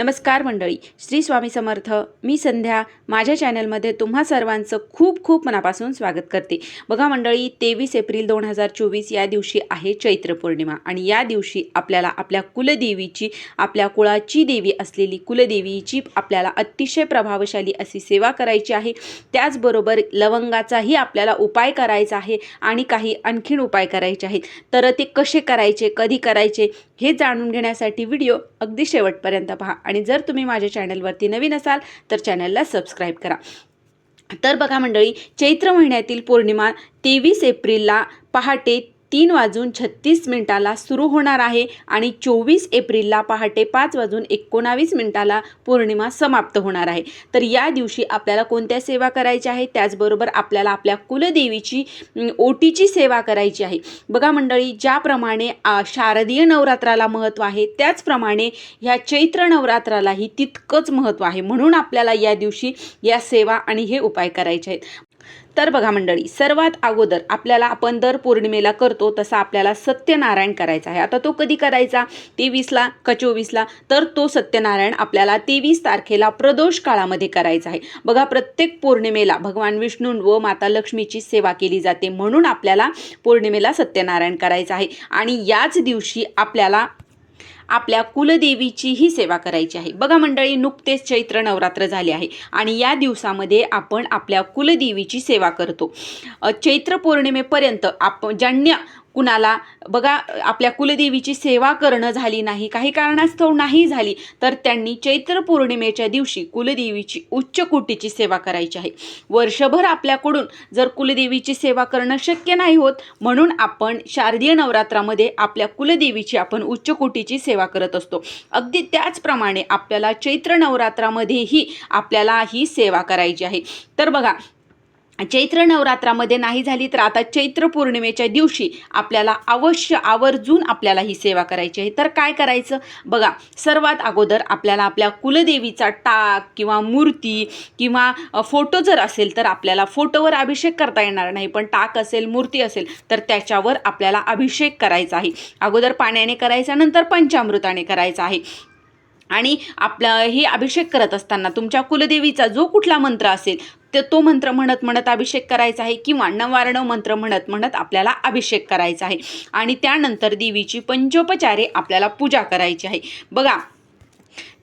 नमस्कार मंडळी श्री स्वामी समर्थ. मी संध्या. माझ्या चॅनलमध्ये तुम्हा सर्वांचं खूप खूप मनापासून स्वागत करते. बघा मंडळी तेवीस एप्रिल दोन हजार चोवीस या दिवशी आहे चैत्र पौर्णिमा आणि या दिवशी आपल्याला आपल्या कुलदेवीची आपल्या कुळाची देवी असलेली कुलदेवीची आपल्याला अतिशय प्रभावशाली अशी सेवा करायची आहे. त्याचबरोबर लवंगाचाही आपल्याला उपाय करायचा आहे आणि काही आणखीन उपाय करायचे आहेत. तर ते कसे करायचे कधी करायचे हे जाणून घेण्यासाठी व्हिडिओ अगदी शेवटपर्यंत पहा आणि जर तुम्ही माझ्या चॅनलवरती नवीन असाल तर चॅनलला सबस्क्राईब करा. तर बघा मंडळी चैत्र महिन्यातील पौर्णिमा तेवीस एप्रिलला पहाटे तीन वाजून छत्तीस मिनिटाला सुरू होणार आहे आणि चोवीस एप्रिलला पहाटे पाच वाजून एकोणावीस मिनिटाला पौर्णिमा समाप्त होणार आहे. तर या दिवशी आपल्याला कोणत्या सेवा करायच्या आहेत त्याचबरोबर आपल्याला आपल्या कुलदेवीची ओटीची सेवा करायची आहे. बघा मंडळी ज्याप्रमाणे शारदीय नवरात्राला महत्त्व आहे त्याचप्रमाणे ह्या चैत्र नवरात्रालाही तितकंच महत्त्व आहे. म्हणून आपल्याला या दिवशी या सेवा आणि हे उपाय करायचे आहेत. तर बघा मंडळी सर्वात अगोदर आपल्याला आपण दर पौर्णिमेला करतो तसा आपल्याला सत्यनारायण करायचा आहे. आता तो कधी करायचा? तेवीसला का चोवीसला? तर तो सत्यनारायण आपल्याला तेवीस तारखेला प्रदोष काळामध्ये करायचा आहे. बघा प्रत्येक पौर्णिमेला भगवान विष्णू व माता लक्ष्मीची सेवा केली जाते म्हणून आपल्याला पौर्णिमेला सत्यनारायण करायचा आहे. आणि याच दिवशी आपल्याला आपल्या कुलदेवीचीही सेवा करायची आहे. बघा मंडळी नुकतेच चैत्र नवरात्र झाले आहे आणि या दिवसामध्ये आपण आपल्या कुलदेवीची सेवा करतो. चैत्र पौर्णिमेपर्यंत आप ज्यांनी कुणाला बघा आपल्या कुलदेवीची सेवा करणं झाली नाही काही कारणास्तव नाही झाली तर त्यांनी चैत्र पौर्णिमेच्या दिवशी कुलदेवीची उच्च कोटीची सेवा करायची आहे. वर्षभर आपल्याकडून जर कुलदेवीची सेवा करणं शक्य नाही होत म्हणून आपण शारदीय नवरात्रामध्ये आपल्या कुलदेवीची आपण उच्च कोटीची सेवा करत असतो. अगदी त्याचप्रमाणे आपल्याला चैत्र नवरात्रामध्येही आपल्याला ही सेवा करायची आहे. तर बघा चैत्र नवरात्रामध्ये नाही झाली तर आता चैत्र पौर्णिमेच्या दिवशी आपल्याला अवश्य आवर्जून आपल्याला ही सेवा करायची आहे. तर काय करायचं? बघा सर्वात अगोदर आपल्याला आपल्या कुलदेवीचा टाक किंवा मूर्ती किंवा फोटो जर असेल तर आपल्याला फोटोवर अभिषेक करता येणार नाही. पण टाक असेल मूर्ती असेल तर त्याच्यावर आपल्याला अभिषेक करायचा आहे. अगोदर पाण्याने करायचा नंतर पंचामृताने करायचा आहे. आणि आपलं हे अभिषेक करत असताना तुमच्या कुलदेवीचा जो कुठला मंत्र असेल तर तो मंत्र म्हणत म्हणत अभिषेक करायचा आहे किंवा नवारणव मंत्र म्हणत म्हणत आपल्याला अभिषेक करायचा आहे. आणि त्यानंतर देवीची पंचोपचारे आपल्याला पूजा करायची आहे. बघा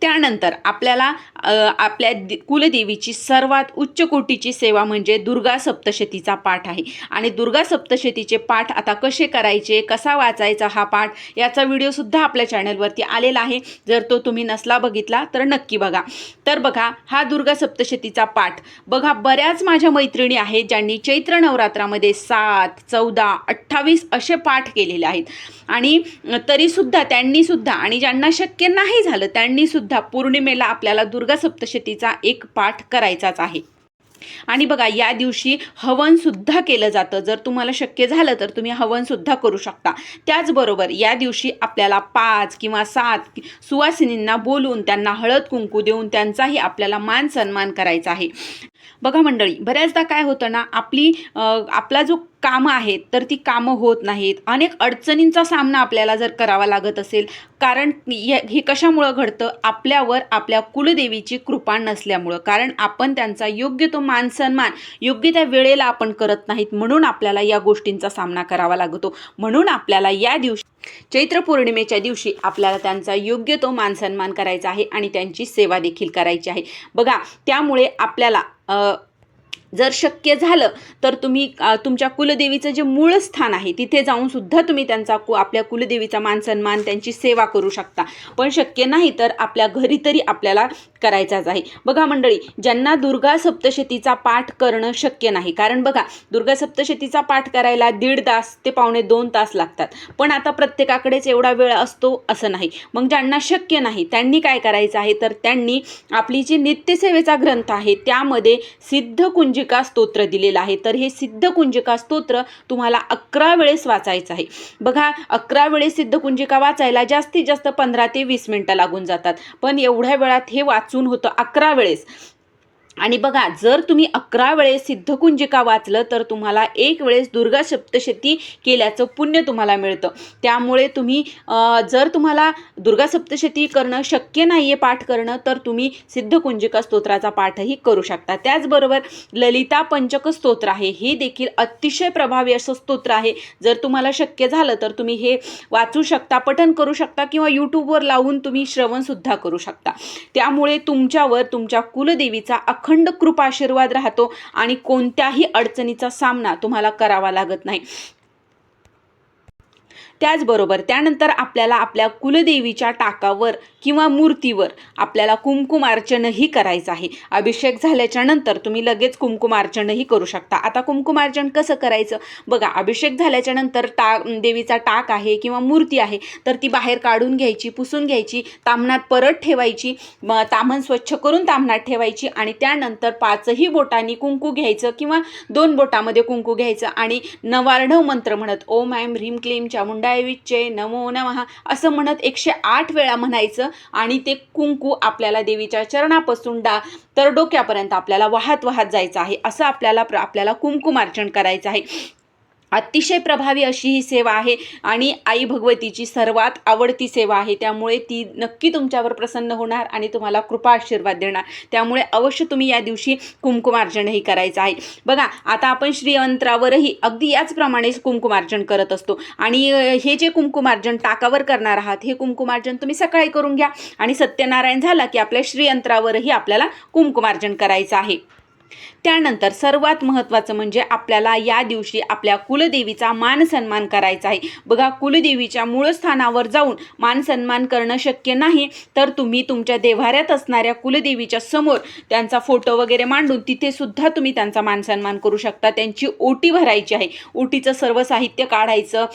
त्यानंतर आपल्याला आपल्या दि कुलदेवीची सर्वात उच्च कोटीची सेवा म्हणजे दुर्गा सप्तशतीचा पाठ आहे. आणि दुर्गा सप्तशतीचे पाठ आता कसे करायचे कसा वाचायचा हा पाठ याचा व्हिडिओसुद्धा आपल्या चॅनलवरती आलेला आहे. जर तो तुम्ही नसला बघितला तर नक्की बघा. तर बघा हा दुर्गा सप्तशतीचा पाठ. बघा बऱ्याच माझ्या मैत्रिणी आहेत ज्यांनी चैत्र नवरात्रामध्ये सात चौदा अठ्ठावीस असे पाठ केलेले आहेत. आणि तरीसुद्धा त्यांनीसुद्धा आणि ज्यांना शक्य नाही झालं त्यांनीसुद्धा पौर्णिमेला आपल्याला दुर्गा सप्तशतीचा एक पाठ करायचाच आहे. आणि बघा या दिवशी हवनसुद्धा केलं जातं. जर तुम्हाला शक्य झालं तर तुम्ही हवनसुद्धा करू शकता. त्याचबरोबर या दिवशी आपल्याला पाच किंवा सात सुवासिनींना बोलून त्यांना हळद कुंकू देऊन त्यांचाही आपल्याला मान सन्मान करायचा आहे. बघा मंडळी बऱ्याचदा काय होतं ना आपली आपला जो कामं आहेत तर ती कामं होत नाहीत. अनेक अडचणींचा सामना आपल्याला जर करावा लागत असेल कारण हे हे कशामुळं घडतं? आपल्यावर आपल्या कुलदेवीची कृपा नसल्यामुळं. कारण आपण त्यांचा योग्य तो मान सन्मान योग्य त्या वेळेला आपण करत नाहीत म्हणून आपल्याला या गोष्टींचा सामना करावा लागतो. म्हणून आपल्याला या दिवशी चैत्र पौर्णिमेच्या दिवशी आपल्याला त्यांचा योग्य तो मान सन्मान करायचा आहे आणि त्यांची सेवा देखील करायची आहे. बघा त्यामुळे आपल्याला जर शक्य झालं तर तुम्ही तुमच्या कुलदेवीचं जे मूळ स्थान आहे तिथे जाऊन सुद्धा तुम्ही त्यांचा कु आपल्या कुलदेवीचा मान सन्मान त्यांची सेवा करू शकता. पण शक्य नाही तर आपल्या घरी तरी आपल्याला करायचाच आहे. बघा मंडळी ज्यांना दुर्गा सप्तशतीचा पाठ करणं शक्य नाही कारण बघा दुर्गा सप्तशतीचा पाठ करायला दीड तास ते पावणे दोन तास लागतात. पण आता प्रत्येकाकडेच एवढा वेळ असतो असं नाही. मग ज्यांना शक्य नाही त्यांनी काय करायचं आहे? तर त्यांनी आपली जी नित्यसेवेचा ग्रंथ आहे त्यामध्ये सिद्ध कुंज कुंजिका स्तोत्र दिलेलं आहे. तर हे सिद्ध कुंजिका स्तोत्र तुम्हाला अकरा वेळेस वाचायचं आहे. बघा अकरा वेळेस सिद्ध कुंजिका वाचायला जास्तीत जास्त पंधरा ते वीस मिनटं लागून जातात. पण एवढ्या वेळात हे वाचून होतं अकरा वेळेस. आणि बघा जर तुम्ही अकरा वेळेस सिद्धकुंजिका वाचलं तर तुम्हाला एक वेळेस दुर्गा सप्तशती केल्याचं पुण्य तुम्हाला मिळतं. त्यामुळे तुम्ही जर तुम्हाला दुर्गा सप्तशती करणं शक्य नाही आहे पाठ करणं तर तुम्ही सिद्धकुंजिका स्तोत्राचा पाठही करू शकता. त्याचबरोबर ललिता पंचक स्तोत्र आहे. हे देखील अतिशय प्रभावी असं स्तोत्र आहे. जर तुम्हाला शक्य झालं तर तुम्ही हे वाचू शकता पठन करू शकता किंवा यूट्यूबवर लावून तुम्ही श्रवणसुद्धा करू शकता. त्यामुळे तुमच्यावर तुमच्या कुलदेवीचा अख अखंड कृपाशीर्वाद राहतो आणि कोणत्याही अडचणीचा सामना तुम्हाला करावा लागत नाही. त्याचबरोबर त्यानंतर आपल्याला आपल्या कुलदेवीच्या टाकावर किंवा मूर्तीवर आपल्याला कुंकुमार्चनही करायचं आहे. अभिषेक झाल्याच्यानंतर तुम्ही लगेच कुंकुमार्चनही करू शकता. आता कुंकुमार्चन कसं करायचं? बघा अभिषेक झाल्याच्यानंतर टा देवीचा टाक आहे किंवा मूर्ती आहे तर ती बाहेर काढून घ्यायची पुसून घ्यायची तामणात परत ठेवायची तामण स्वच्छ करून तामणात ठेवायची आणि त्यानंतर पाचही बोटांनी कुंकू घ्यायचं किंवा दोन बोटामध्ये कुंकू घ्यायचं आणि नवार्णव मंत्र म्हणत ओम ऐम ह्रीम क्लीम चामुंडाय नमो नमः असं म्हणत एकशे आठ वेळा म्हणायचं आणि ते कुंकू आपल्याला देवीच्या चरणापासून डा तर डोक्यापर्यंत आपल्याला वाहत वाहत जायचं आहे. असं आपल्याला प्र आपल्याला कुंकुमार्चन करायचं आहे. अतिशय प्रभावी अशी ही सेवा आहे आणि आई भगवतीची सर्वात आवडती सेवा आहे. त्यामुळे ती नक्की तुमच्यावर प्रसन्न होणार आणि तुम्हाला कृपा आशीर्वाद देणार. त्यामुळे अवश्य तुम्ही या दिवशी कुंकुमार्जनही करायचं आहे. बघा आता आपण श्रीयंत्रावरही अगदी याचप्रमाणे कुंकुमार्जन करत असतो. आणि हे जे कुंकुमार्जन टाकावर करणार आहात हे कुंकुमार्जन तुम्ही सकाळी करून घ्या. आणि सत्यनारायण झाला की आपल्या श्रीयंत्रावरही आपल्याला कुंकुमार्जन करायचं आहे. त्यानंतर सर्वात महत्त्वाचं म्हणजे आपल्याला या दिवशी आपल्या कुलदेवीचा मान सन्मान करायचा आहे. बघा कुलदेवीच्या मूळ स्थानावर जाऊन मान सन्मान करणं शक्य नाही. तर तुम्ही तुमच्या देव्हाऱ्यात असणाऱ्या कुलदेवीच्या समोर त्यांचा फोटो वगैरे मांडून तिथेसुद्धा तुम्ही त्यांचा मान सन्मान करू शकता. त्यांची ओटी भरायची आहे. ओटीचं सर्व साहित्य काढायचं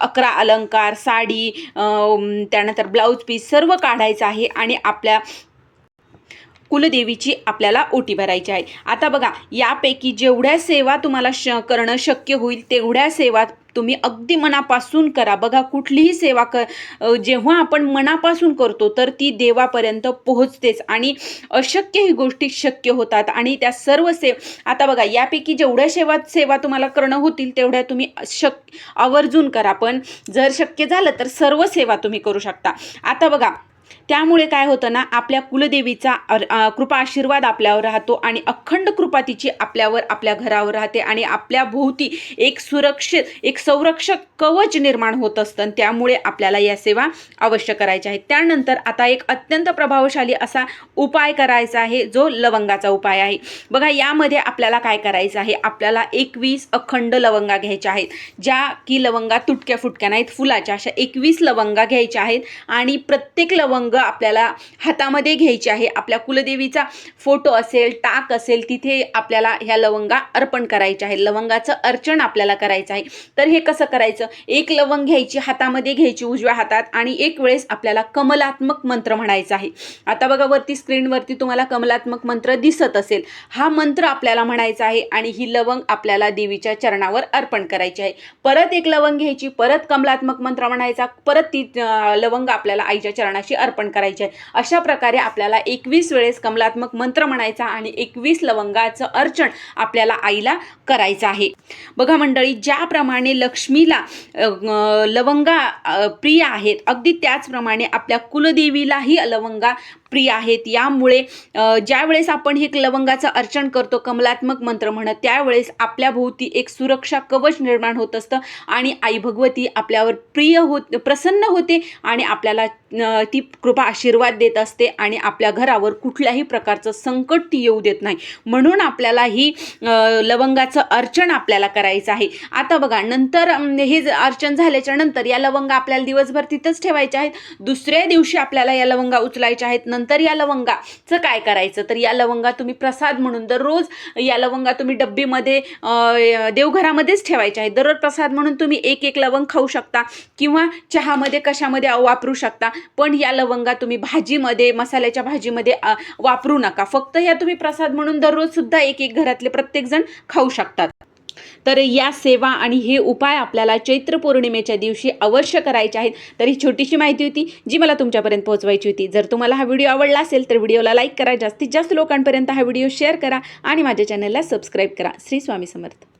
अकरा अलंकार साडी त्यानंतर ब्लाऊज पीस सर्व काढायचं आहे आणि आपल्या कुलदेवीची आपल्याला ओटी भरायची आहे. आता बघा यापैकी जेवढ्या सेवा तुम्हाला श करणं शक्य होईल तेवढ्या सेवा तुम्ही अगदी मनापासून करा. बघा कुठलीही सेवा क जेव्हा आपण मनापासून करतो तर ती देवापर्यंत पोहोचतेच आणि अशक्य ही गोष्टी शक्य होतात. आणि त्या सर्व सेव आता बघा यापैकी जेवढ्या सेवा सेवा तुम्हाला करणं होतील तेवढ्या तुम्ही शक आवर्जून करा. पण जर शक्य झालं तर सर्व सेवा तुम्ही करू शकता. आता बघा त्यामुळे काय होतं ना आपल्या कुलदेवीचा कृपा आशीर्वाद आपल्यावर राहतो आणि अखंड कृपा तिची आपल्यावर आपल्या घरावर राहते आणि आपल्या भोवती एक सुरक्षित एक संरक्षक कवच निर्माण होत असतं आणि त्यामुळे आपल्याला या सेवा अवश्य करायच्या आहेत. त्यानंतर आता एक अत्यंत प्रभावशाली असा उपाय करायचा आहे जो लवंगाचा उपाय आहे. बघा यामध्ये आपल्याला काय करायचं आहे आपल्याला एकवीस अखंड लवंगा घ्यायच्या आहेत ज्या की लवंगा तुटक्या फुटक्या नाहीत फुलाच्या अशा एकवीस लवंगा घ्यायच्या आहेत आणि प्रत्येक लवंग आपल्याला हातामध्ये घ्यायची आहे. आपल्या कुलदेवीचा फोटो असेल टाक असेल तिथे आपल्याला ह्या लवंगा अर्पण करायच्या आहे लवंगाचं अर्चन आपल्याला करायचं आहे. तर हे कसं करायचं? एक लवंग घ्यायची हातामध्ये घ्यायची उजव्या हातात आणि एक वेळेस आपल्याला कमलात्मक मंत्र म्हणायचा आहे. आता बघा वरती स्क्रीनवरती तुम्हाला कमलात्मक मंत्र दिसत असेल. हा मंत्र आपल्याला म्हणायचा आहे आणि ही लवंग आपल्याला देवीच्या चरणावर अर्पण करायची आहे. परत एक लवंग घ्यायची परत कमलात्मक मंत्र म्हणायचा परत ती लवंग आपल्याला आईच्या चरणाशी अर्पण अर्पण करायचे. अशा प्रकारे आपल्याला एकवीस वेळेस कमलात्मक मंत्र म्हणायचा आणि एकवीस लवंगाचं अर्चन आपल्याला आईला करायचं आहे. बघा मंडळी ज्याप्रमाणे लक्ष्मीला लवंगा प्रिय आहेत अगदी त्याचप्रमाणे आपल्या कुलदेवीलाही लवंगा प्रिय आहेत. यामुळे ज्यावेळेस आपण हे लवंगाचं अर्चन करतो कमलात्मक मंत्र म्हणत त्यावेळेस आपल्या भोवती एक सुरक्षा कवच निर्माण होत असतं आणि आई भगवती आपल्यावर प्रिय होत प्रसन्न होते आणि आपल्याला ती कृपा आशीर्वाद देत असते आणि आपल्या घरावर कुठल्याही प्रकारचं संकट ती येऊ देत नाही. म्हणून आपल्याला ही लवंगाचं अर्चन आपल्याला करायचं आहे. आता बघा नंतर हे अर्चन झाल्याच्यानंतर या लवंगा आपल्याला दिवसभर तिथंच ठेवायच्या आहेत. दुसऱ्या दिवशी आपल्याला या लवंगा उचलायच्या आहेत. नंतर या लवंगाचं काय करायचं? तर या लवंगा तुम्ही प्रसाद म्हणून दररोज या लवंगा तुम्ही डब्बीमध्ये देवघरामध्येच ठेवायच्या आहेत. दररोज प्रसाद म्हणून तुम्ही एक एक लवंग खाऊ शकता किंवा चहामध्ये कशामध्ये वापरू शकता. पण या लवंगा तुम्ही भाजीमध्ये मसाल्याच्या भाजीमध्ये वापरू नका. फक्त या तुम्ही प्रसाद म्हणून दररोज सुद्धा एक एक घरातले प्रत्येकजण खाऊ शकतात. तर या सेवा आणि हे उपाय आपल्याला चैत्र पौर्णिमेच्या दिवशी अवश्य करायचे आहेत. तर ही छोटीशी माहिती होती जी मला तुमच्यापर्यंत पोहोचवायची होती. जर तुम्हाला हा व्हिडिओ आवडला असेल तर व्हिडिओला लाईक करा. जास्तीत जास्त लोकांपर्यंत हा व्हिडिओ शेअर करा आणि माझ्या चॅनलला सबस्क्राईब करा. श्री स्वामी समर्थ.